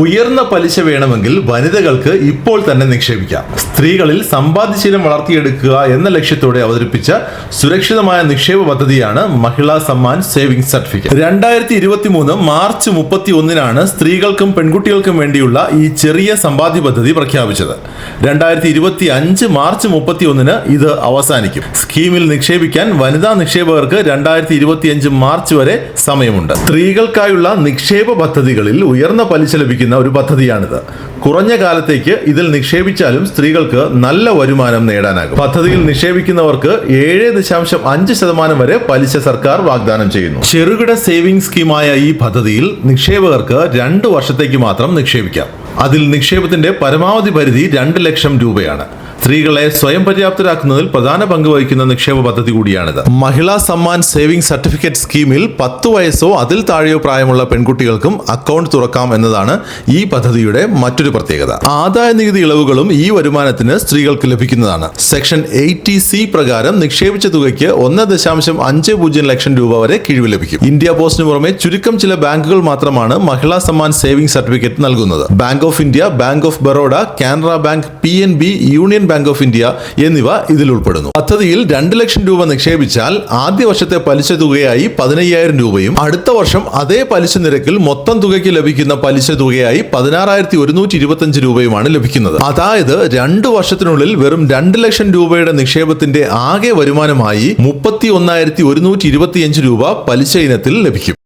ഉയർന്ന പലിശ വേണമെങ്കിൽ വനിതകൾക്ക് ഇപ്പോൾ തന്നെ നിക്ഷേപിക്കാം. സ്ത്രീകളിൽ സമ്പാദ്യശീലം വളർത്തിയെടുക്കുക എന്ന ലക്ഷ്യത്തോടെ അവതരിപ്പിച്ച സുരക്ഷിതമായ നിക്ഷേപ പദ്ധതിയാണ് മഹിളാ സമ്മാൻ സേവിംഗ് സർട്ടിഫിക്കറ്റ്. രണ്ടായിരത്തി ഇരുപത്തി മൂന്ന് മാർച്ച് മുപ്പത്തി ഒന്നിനാണ് സ്ത്രീകൾക്കും പെൺകുട്ടികൾക്കും വേണ്ടിയുള്ള ഈ ചെറിയ സമ്പാദ്യ പദ്ധതി പ്രഖ്യാപിച്ചത്. രണ്ടായിരത്തി ഇരുപത്തി അഞ്ച് മാർച്ച് മുപ്പത്തി ഒന്നിന് ഇത് അവസാനിക്കും. സ്കീമിൽ നിക്ഷേപിക്കാൻ വനിതാ നിക്ഷേപകർക്ക് രണ്ടായിരത്തി ഇരുപത്തി അഞ്ച് മാർച്ച് വരെ സമയമുണ്ട്. സ്ത്രീകൾക്കായുള്ള നിക്ഷേപ പദ്ധതികളിൽ ഉയർന്ന പലിശ ലഭിക്കുന്ന ഒരു പദ്ധതിയാണിത്. കുറഞ്ഞ കാലത്തേക്ക് ഇതിൽ നിക്ഷേപിച്ചാലും സ്ത്രീകൾക്ക് നല്ല വരുമാനം നേടാനാകും. പദ്ധതിയിൽ നിക്ഷേപിക്കുന്നവർക്ക് ഏഴ് ദശാംശം അഞ്ച് ശതമാനം വരെ പലിശ സർക്കാർ വാഗ്ദാനം ചെയ്യുന്നു. ചെറുകിട സേവിംഗ് സ്കീമായ ഈ പദ്ധതിയിൽ നിക്ഷേപകർക്ക് രണ്ട് വർഷത്തേക്ക് മാത്രം നിക്ഷേപിക്കാം. അതിൽ നിക്ഷേപത്തിന്റെ പരമാവധി പരിധി രണ്ട് ലക്ഷം രൂപയാണ്. സ്ത്രീകളെ സ്വയം പര്യാപ്തരാക്കുന്നതിൽ പ്രധാന പങ്ക് വഹിക്കുന്ന നിക്ഷേപ പദ്ധതി കൂടിയാണിത്. മഹിളാ സമ്മാൻ സേവിംഗ് സർട്ടിഫിക്കറ്റ് സ്കീമിൽ പത്ത് വയസ്സോ അതിൽ താഴെയോ പ്രായമുള്ള പെൺകുട്ടികൾക്കും അക്കൗണ്ട് തുറക്കാം എന്നതാണ് ഈ പദ്ധതിയുടെ മറ്റൊരു പ്രത്യേകത. ആദായ നികുതി ഇളവുകളും ഈ വരുമാനത്തിന് സ്ത്രീകൾക്ക് ലഭിക്കുന്നതാണ്. സെക്ഷൻ എയ്റ്റി സി പ്രകാരം നിക്ഷേപിച്ച തുകയ്ക്ക് ഒന്ന് ദശാംശം അഞ്ച് പൂജ്യം ലക്ഷം രൂപ വരെ കിഴിവ് ലഭിക്കും. ഇന്ത്യ പോസ്റ്റിന് പുറമെ ചുരുക്കം ചില ബാങ്കുകൾ മാത്രമാണ് മഹിളാ സമ്മാൻ സേവിംഗ് സർട്ടിഫിക്കറ്റ് നൽകുന്നത്. Bank of India bank of Baroda Canara bank P union bank of India എന്നിവ ഇതിൽ ഉൾപ്പെടുന്നു. പദ്ധതിയിൽ രണ്ട് ലക്ഷം രൂപ നിക്ഷേപിച്ചാൽ ആദ്യ വർഷത്തെ പലിശ തുകയായി പതിനയ്യായിരം രൂപയും അടുത്ത വർഷം അതേ പലിശ നിരക്കിൽ മൊത്തം തുകയ്ക്ക് ലഭിക്കുന്ന പലിശ തുകയായി പതിനാറായിരത്തി ഒരുന്നൂറ്റി ഇരുപത്തഞ്ച് രൂപയുമാണ് ലഭിക്കുന്നത്. അതായത് രണ്ടു വർഷത്തിനുള്ളിൽ വെറും രണ്ട് ലക്ഷം രൂപയുടെ നിക്ഷേപത്തിന്റെ ആകെ വരുമാനമായി മുപ്പത്തി ഒന്നായിരത്തി ഒരുന്നൂറ്റി ഇരുപത്തിയഞ്ച് രൂപ പലിശ ഇനത്തിൽ ലഭിക്കും.